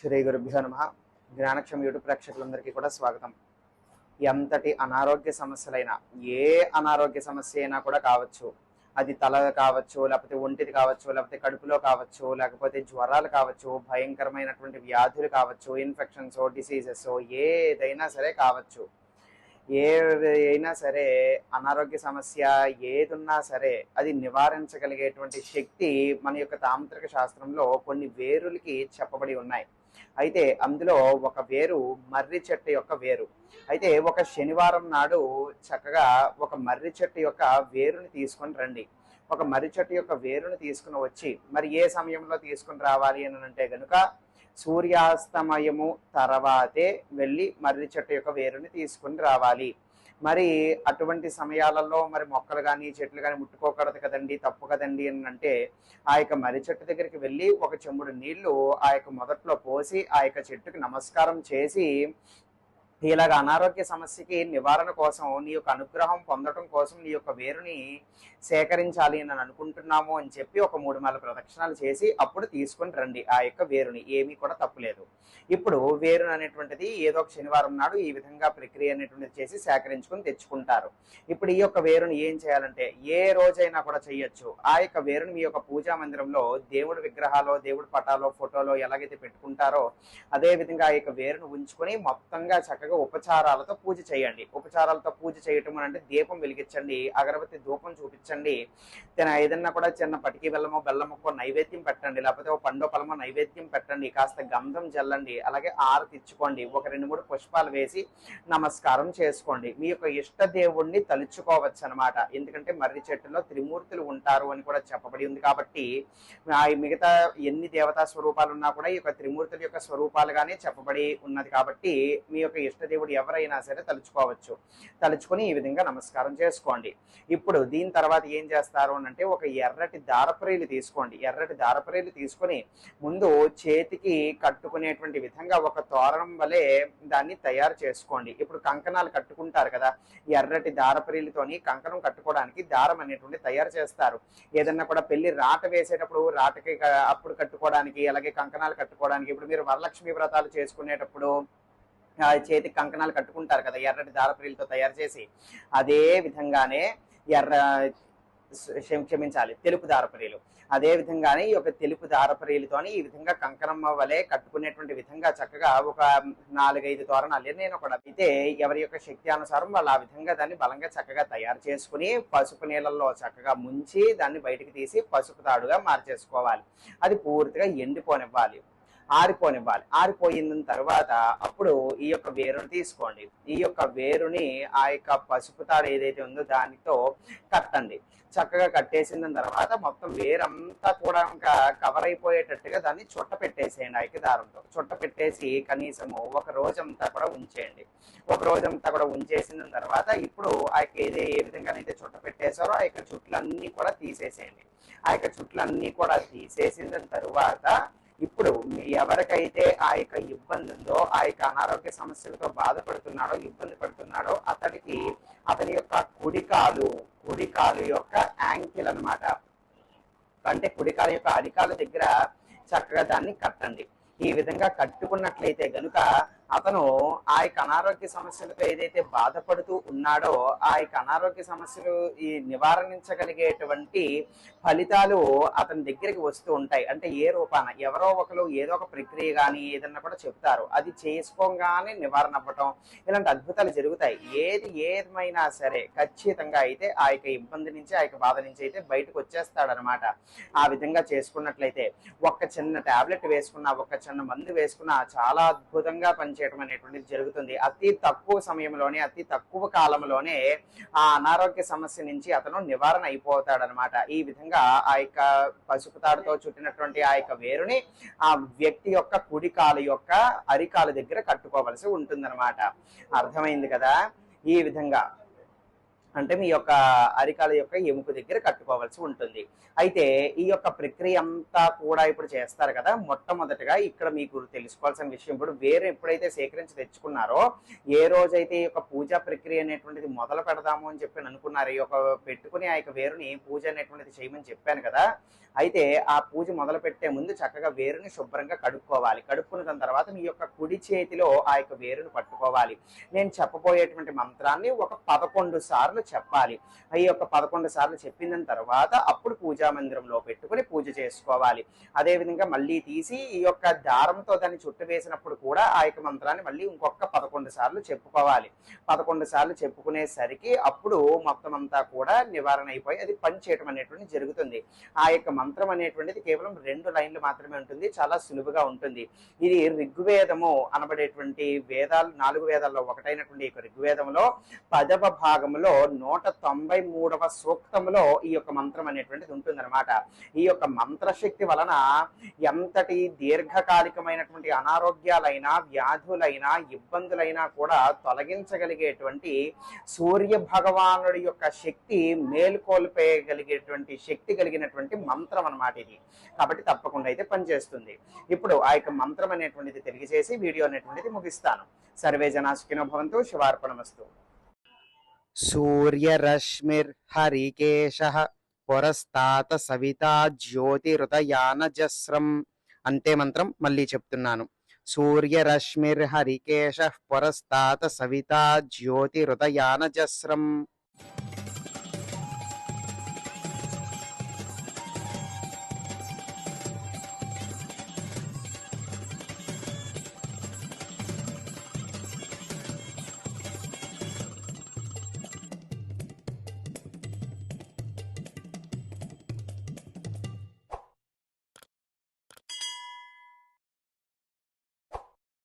శ్రీ గురుభ్యో నమ. జ్ఞానక్షమ యూట్యూబ్ ప్రేక్షకులందరికీ కూడా స్వాగతం. ఎంతటి అనారోగ్య సమస్యలైనా ఏ అనారోగ్య సమస్య అయినా కూడా కావచ్చు. అది తల కావచ్చు లేకపోతే ఒంటిది కావచ్చు లేకపోతే కడుపులో కావచ్చు లేకపోతే జ్వరాలు కావచ్చు భయంకరమైనటువంటి వ్యాధులు కావచ్చు ఇన్ఫెక్షన్స్ డిసీజెస్ ఏదైనా సరే కావచ్చు. ఏదైనా సరే అనారోగ్య సమస్య ఏదున్నా సరే అది నివారించగలిగేటువంటి శక్తి మన యొక్క తాంత్రిక శాస్త్రంలో కొన్ని వేరులకి చెప్పబడి ఉన్నాయి. అయితే అందులో ఒక వేరు మర్రి చెట్టు యొక్క వేరు. అయితే ఒక శనివారం నాడు చక్కగా ఒక మర్రి చెట్టు యొక్క వేరుని తీసుకొని రండి. ఒక మర్రి చెట్టు యొక్క వేరుని తీసుకుని వచ్చి మరి ఏ సమయంలో తీసుకుని రావాలి అని అంటే గనుక సూర్యాస్తమయము తర్వాతే వెళ్ళి మర్రి చెట్టు యొక్క వేరుని తీసుకుని రావాలి. మరి అటువంటి సమయాలలో మరి మొక్కలు కానీ చెట్లు కానీ ముట్టుకోకూడదు కదండి తప్పు కదండి అని అంటే ఆ యొక్క మర్రి చెట్టు దగ్గరికి వెళ్ళి ఒక చెంబుడు నీళ్ళు ఆ యొక్క మొదట్లో పోసి ఆ యొక్క చెట్టుకి నమస్కారం చేసి ఇలాగ అనారోగ్య సమస్యకి నివారణ కోసం నీ యొక్క అనుగ్రహం పొందడం కోసం నీ యొక్క వేరుని సేకరించాలి అని అనుకుంటున్నాము అని చెప్పి ఒక మూడు నాలుగు ప్రదక్షిణాలు చేసి అప్పుడు తీసుకొని రండి ఆ యొక్క వేరుని. ఏమీ కూడా తప్పులేదు ఇప్పుడు వేరుని అనేటువంటిది ఏదో ఒక శనివారం నాడు ఈ విధంగా ప్రక్రియ అనేటువంటిది చేసి సేకరించుకొని తెచ్చుకుంటారు. ఇప్పుడు ఈ యొక్క వేరుని ఏం చేయాలంటే ఏ రోజైనా కూడా చేయొచ్చు. ఆ యొక్క వేరుని మీ యొక్క పూజా మందిరంలో దేవుడి విగ్రహాలు దేవుడి పటాలో ఫోటోలో ఎలాగైతే పెట్టుకుంటారో అదే విధంగా ఆ యొక్క వేరును ఉంచుకొని మొత్తంగా చక్కగా ఉపచారాలతో పూజ చేయండి. ఉపచారాలతో పూజ చేయటం అంటే దీపం వెలిగించండి అగరబత్తి ధూపం చూపించండి తిన ఏదన్నా కూడా చిన్న పటికి బెల్లమో బెల్లమొక్కో నైవేద్యం పెట్టండి లేకపోతే ఒక పండో పలమో నైవేద్యం పెట్టండి కాస్త గంధం జల్లండి అలాగే ఆరతి ఇచ్చుకోండి ఒక రెండు మూడు పుష్పాలు వేసి నమస్కారం చేసుకోండి. మీ యొక్క ఇష్ట దేవుణ్ణి తలుచుకోవచ్చు అనమాట ఎందుకంటే మర్రి చెట్టులో త్రిమూర్తులు ఉంటారు అని కూడా చెప్పబడి ఉంది కాబట్టి ఆ మిగతా ఎన్ని దేవతా స్వరూపాలు ఉన్నా కూడా ఈ యొక్క త్రిమూర్తుల యొక్క స్వరూపాలుగానే చెప్పబడి ఉన్నది కాబట్టి మీ యొక్క దేవుడు ఎవరైనా సరే తలుచుకోవచ్చు. తలుచుకొని ఈ విధంగా నమస్కారం చేసుకోండి. ఇప్పుడు దీని తర్వాత ఏం చేస్తారు అంటే ఒక ఎర్రటి దారపరేలు తీసుకోండి. ఎర్రటి దారపరేలు తీసుకొని ముందు చేతికి కట్టుకునేటువంటి విధంగా ఒక తోరణం వలె దాన్ని తయారు చేసుకోండి. ఇప్పుడు కంకణాలు కట్టుకుంటారు కదా ఎర్రటి దారపరేలితోని కంకణం కట్టుకోవడానికి దారం అనేటువంటి తయారు చేస్తారు. ఏదన్నా కూడా పెళ్ళి రాట వేసేటప్పుడు రాటకి అప్పుడు కట్టుకోవడానికి అలాగే కంకణాలు కట్టుకోవడానికి ఇప్పుడు మీరు వరలక్ష్మి వ్రతాలు చేసుకునేటప్పుడు చేతికి కంకణాలు కట్టుకుంటారు కదా ఎర్రటి దారప్రియులతో తయారు చేసి అదే విధంగానే ఎర్ర క్షమించాలి తెలుపు దారపరీలు అదే విధంగానే ఈ యొక్క తెలుపు దారపరీలతోని ఈ విధంగా కంకణమ్మ వలె కట్టుకునేటువంటి విధంగా చక్కగా ఒక నాలుగైదు తోరణాలు నేను కూడా అయితే ఎవరి యొక్క శక్తి అనుసారం వాళ్ళు ఆ విధంగా దాన్ని బలంగా చక్కగా తయారు చేసుకుని పసుపు నీళ్ళల్లో చక్కగా ముంచి దాన్ని బయటకు తీసి పసుపు తాడుగా మార్చేసుకోవాలి. అది పూర్తిగా ఎండిపోనివ్వాలి. ఆరిపోనివ్వాలి. ఆరిపోయిన తర్వాత అప్పుడు ఈ యొక్క వేరుని తీసుకోండి. ఈ యొక్క వేరుని ఆ యొక్క పసుపు తాడు ఏదైతే ఉందో దానితో కట్టండి. చక్కగా కట్టేసిన తర్వాత మొత్తం వేరంతా కూడా ఇంకా కవర్ అయిపోయేటట్టుగా దాన్ని చుట్ట పెట్టేసేయండి ఐక్య దారంతో చుట్ట పెట్టేసి కనీసము ఒక రోజంతా కూడా ఉంచేయండి. ఒక రోజంతా కూడా ఉంచేసిన తర్వాత ఇప్పుడు ఆ యొక్క ఏదే ఏ విధంగానైతే చుట్ట పెట్టేశారో ఆ యొక్క చుట్లన్నీ కూడా తీసేసేయండి. ఆ యొక్క చుట్లన్నీ కూడా తీసేసిన తర్వాత ఇప్పుడు ఎవరికైతే ఆ యొక్క ఇబ్బంది ఉందో ఆ యొక్క అనారోగ్య సమస్యలతో బాధపడుతున్నాడో ఇబ్బంది పడుతున్నాడో అతనికి అతని యొక్క కుడికాలు కుడికాలు యొక్క యాంకిల్ అన్నమాట. అంటే కుడికాలు యొక్క అరికాల దగ్గర చక్కగా దాన్ని కట్టండి. ఈ విధంగా కట్టుకున్నట్లయితే గనుక అతను ఆ యొక్క అనారోగ్య సమస్యలతో ఏదైతే బాధపడుతూ ఉన్నాడో ఆ యొక్క అనారోగ్య సమస్యలు ఈ నివారించగలిగేటువంటి ఫలితాలు అతని దగ్గరికి వస్తూ ఉంటాయి. అంటే ఏ రూపాన ఎవరో ఒకరు ఏదో ఒక ప్రక్రియ కానీ ఏదన్నా కూడా చెప్తారు అది చేసుకోగానే నివారణ అవ్వటం ఇలాంటి అద్భుతాలు జరుగుతాయి. ఏది ఏమైనా సరే ఖచ్చితంగా అయితే ఆ యొక్క ఇబ్బంది నుంచి ఆ యొక్క బాధ నుంచి అయితే బయటకు వచ్చేస్తాడనమాట. ఆ విధంగా చేసుకున్నట్లయితే ఒక్క చిన్న టాబ్లెట్ వేసుకున్నా ఒక్క చిన్న మందు వేసుకున్నా చాలా అద్భుతంగా చేయడం అనేటువంటిది జరుగుతుంది. అతి తక్కువ సమయంలోనే అతి తక్కువ కాలంలోనే ఆ అనారోగ్య సమస్య నుంచి అతను నివారణ అయిపోతాడనమాట. ఈ విధంగా ఆ యొక్క పసుపు తాడుతో చుట్టినటువంటి ఆ యొక్క వేరుని ఆ వ్యక్తి యొక్క కుడికాలు యొక్క అరికాలు దగ్గర కట్టుకోవలసి ఉంటుందన్నమాట అర్థమైంది కదా? ఈ విధంగా అంటే మీ యొక్క అరికాల యొక్క ఎముక దగ్గర కట్టుకోవాల్సి ఉంటుంది. అయితే ఈ యొక్క ప్రక్రియ అంతా కూడా ఇప్పుడు చేస్తారు కదా మొట్టమొదటిగా ఇక్కడ మీకు తెలుసుకోవాల్సిన విషయం ఇప్పుడు వేరు ఎప్పుడైతే సేకరించి తెచ్చుకున్నారో ఏ రోజైతే ఈ యొక్క పూజా ప్రక్రియ అనేటువంటిది మొదలు పెడదాము అని చెప్పి అనుకున్నారు ఈ యొక్క పెట్టుకుని ఆ యొక్క వేరుని పూజ అనేటువంటిది చేయమని చెప్పాను కదా అయితే ఆ పూజ మొదలు పెట్టే ముందు చక్కగా వేరుని శుభ్రంగా కడుక్కోవాలి. కడుక్కున్న దాని తర్వాత మీ యొక్క కుడి చేతిలో ఆ యొక్క వేరుని పట్టుకోవాలి. నేను చెప్పబోయేటువంటి మంత్రాన్ని ఒక పదకొండు సార్లు చెప్పాలి. ఈ యొక్క పదకొండు సార్లు చెప్పిన తర్వాత అప్పుడు పూజా మందిరంలో పెట్టుకుని పూజ చేసుకోవాలి. అదేవిధంగా మళ్ళీ తీసి ఈ యొక్క దారంతో దాన్ని చుట్టు వేసినప్పుడు కూడా ఆ యొక్క మంత్రాన్ని మళ్ళీ ఇంకొక పదకొండు సార్లు చెప్పుకోవాలి. పదకొండు సార్లు చెప్పుకునేసరికి అప్పుడు మొత్తం అంతా కూడా నివారణ అయిపోయి అది పని చేయటం అనేటువంటి జరుగుతుంది. ఆ యొక్క మంత్రం అనేటువంటిది కేవలం రెండు లైన్లు మాత్రమే ఉంటుంది. చాలా సులువుగా ఉంటుంది. ఇది ఋగ్వేదము అనబడేటువంటి వేదాలు నాలుగు వేదాల్లో ఒకటైనటువంటి ఈ ఋగ్వేదంలో పదవ భాగంలో నూట తొంభై మూడవ సూక్తంలో ఈ యొక్క మంత్రం అనేటువంటిది ఉంటుందన్నమాట. ఈ యొక్క మంత్రశక్తి వలన ఎంతటి దీర్ఘకాలికమైనటువంటి అనారోగ్యాలైనా వ్యాధులైనా ఇబ్బందులైనా కూడా తొలగించగలిగేటువంటి సూర్య భగవానుడి యొక్క శక్తి మేలుకొల్పేయగలిగేటువంటి శక్తి కలిగినటువంటి మంత్రం అన్నమాట ఇది. కాబట్టి తప్పకుండా అయితే పనిచేస్తుంది. ఇప్పుడు ఆ యొక్క మంత్రం అనేటువంటిది తెలియజేసి వీడియో అనేటువంటిది ముగిస్తాను. సర్వే జనాసుకినో భవంతు. శివార్పణమస్తు. సూర్యరశ్మిర్ హరికేశ పురస్తాత సవితా జ్యోతిరుతయానజస్రం అంతే మంత్రం మళ్ళీ చెప్తున్నాను సూర్యరశ్మిర్ హరికేశ పురస్తాత సవితా జ్యోతిరుతయానజస్రం